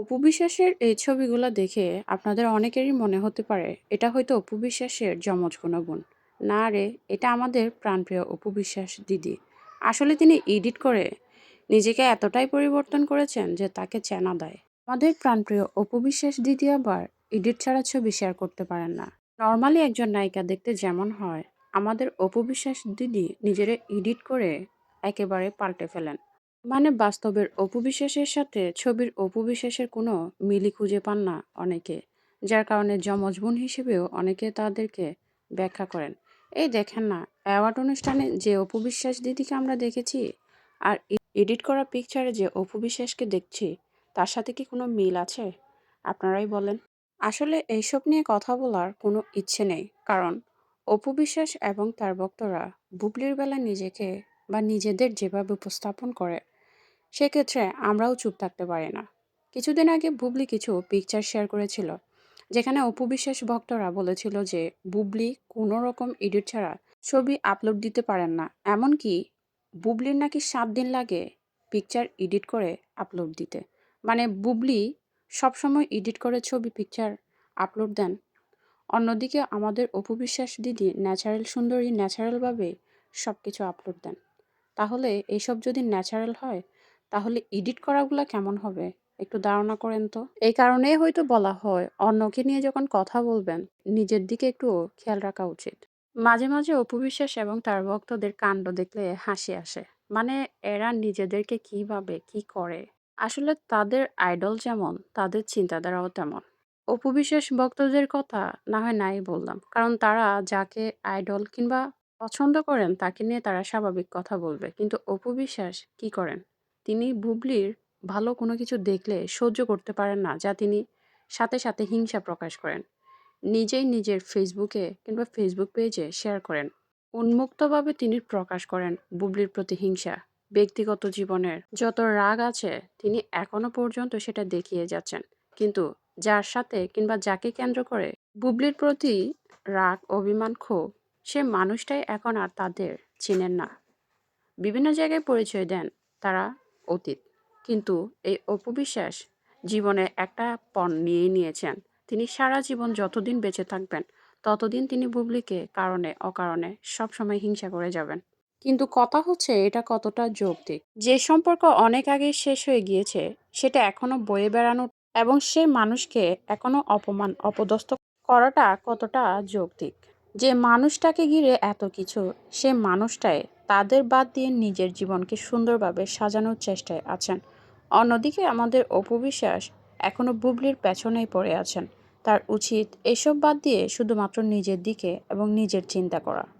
অপু বিশ্বাসের এই ছবিগুলো দেখে আপনাদের অনেকেরই মনে হতে পারে, এটা হয়তো অপু বিশ্বাসের যমজ কোনো বোন না রে, এটা আমাদের প্রাণপ্রিয় অপু বিশ্বাস দিদি। আসলে তিনি এডিট করে নিজেকে এতটাই পরিবর্তন করেছেন যে তাকে চেনা দেয়। আমাদের প্রাণপ্রিয় অপু বিশ্বাস দিদি আবার এডিট ছাড়া ছবি শেয়ার করতে পারেন না। নর্মালি একজন নায়িকা দেখতে যেমন হয়, আমাদের অপু বিশ্বাস দিদি নিজেরা এডিট করে একেবারে পাল্টে ফেলেন। মানে বাস্তবের অপু বিশ্বাসের সাথে ছবির অপু বিশ্বাসের কোনো মিলই খুঁজে পান না অনেকে, যার কারণে যমজ বোন হিসেবেও অনেকে তাদেরকে ব্যাখ্যা করেন। এই দেখেন না, অ্যাওয়ার্ড অনুষ্ঠানে যে অপু বিশ্বাস দিদিকে আমরা দেখেছি আর এডিট করা পিকচারে যে অপু বিশ্বাসকে দেখছি, তার সাথে কি কোনো মিল আছে? আপনারাই বলেন। আসলে এইসব নিয়ে কথা বলার কোনো ইচ্ছে নেই, কারণ অপু বিশ্বাস এবং তার ভক্তরা বুবলির বেলা নিজেকে বা নিজেদের যেভাবে উপস্থাপন করে সেক্ষেত্রে আমরাও চুপ থাকতে পারি না। কিছুদিন আগে বুবলি কিছু পিকচার শেয়ার করেছিল, যেখানে অপু বিশ্বাস ভক্তরা বলেছিল যে, বুবলি কোনো রকম এডিট ছাড়া ছবি আপলোড দিতে পারেন না, এমনকি বুবলির নাকি সাত দিন লাগে পিকচার এডিট করে আপলোড দিতে। মানে বুবলি সবসময় এডিট করে ছবি পিকচার আপলোড দেন। অন্যদিকে আমাদের অপু বিশ্বাস দিদি ন্যাচারাল সুন্দরী ন্যাচারালভাবে সব কিছু আপলোড দেন। তাহলে এইসব যদি ন্যাচারাল হয় তাহলে এডিট করাগুলো কেমন হবে? একটু ধারণা করেন তো। এই কারণেই হয়তো বলা হয়, অন্যকে নিয়ে যখন কথা বলবেন, নিজের দিকে একটু খেয়াল রাখা উচিত। মাঝে মাঝে অপু বিশ্বাস এবং তার ভক্তদের কাণ্ড দেখলে হাসি আসে। মানে এরা নিজেদেরকে কীভাবে কি করে? আসলে তাদের আইডল যেমন, তাদের চিন্তাধারাও তেমন। অপু বিশ্বাস ভক্তদের কথা না হয় নাই বললাম। কারণ তারা যাকে আইডল কিংবা পছন্দ করেন, তাকে নিয়ে তারা স্বাভাবিক কথা বলবে। কিন্তু অপু বিশ্বাস কি করেন? তিনি বুবলির ভালো কোনো কিছু দেখলে সহ্য করতে পারেন না, যা তিনি সাথে সাথে হিংসা প্রকাশ করেন। নিজেই নিজের ফেসবুকে কিংবা ফেসবুক পেজে শেয়ার করেন। উন্মুক্তভাবে তিনি প্রকাশ করেন বুবলির প্রতি হিংসা। ব্যক্তিগত জীবনের যত রাগ আছে, তিনি এখনও পর্যন্ত সেটা দেখিয়ে যাচ্ছেন। কিন্তু যার সাথে কিংবা যাকে কেন্দ্র করে বুবলির প্রতি রাগ, অভিমান, ক্ষোভ, সে মানুষটাই এখন আর তাদের চিনেন না। বিভিন্ন জায়গায় পরিচয় দেন। তারা অতীত। কিন্তু এই অপবিশ্বাস জীবনে একটা পণ নিয়েই নিয়েছেন। তিনি সারা জীবন যতদিন বেঁচে থাকবেন, ততদিন তিনি বুবলিকে কারণে, অকারণে সবসময় হিংসা করে যাবেন। কিন্তু কথা হচ্ছে, এটা কতটা যৌক্তিক? যে সম্পর্ক অনেক আগে শেষ হয়ে গিয়েছে, সেটা এখনও বয়ে বেড়ানো এবং সে মানুষকে এখনও অপমান, অপদস্থ করাটা কতটা যৌক্তিক? যে মানুষটাকে ঘিরে এত কিছু, সে মানুষটায় তাদের বাদ দিয়ে নিজের জীবনকে সুন্দরভাবে সাজানোর চেষ্টায় আছেন। অন্যদিকে আমাদের অপবিশ্বাস এখনও বুবলির পেছনেই পড়ে আছেন। তার উচিত এসব বাদ দিয়ে শুধুমাত্র নিজের দিকে এবং নিজের চিন্তা করা।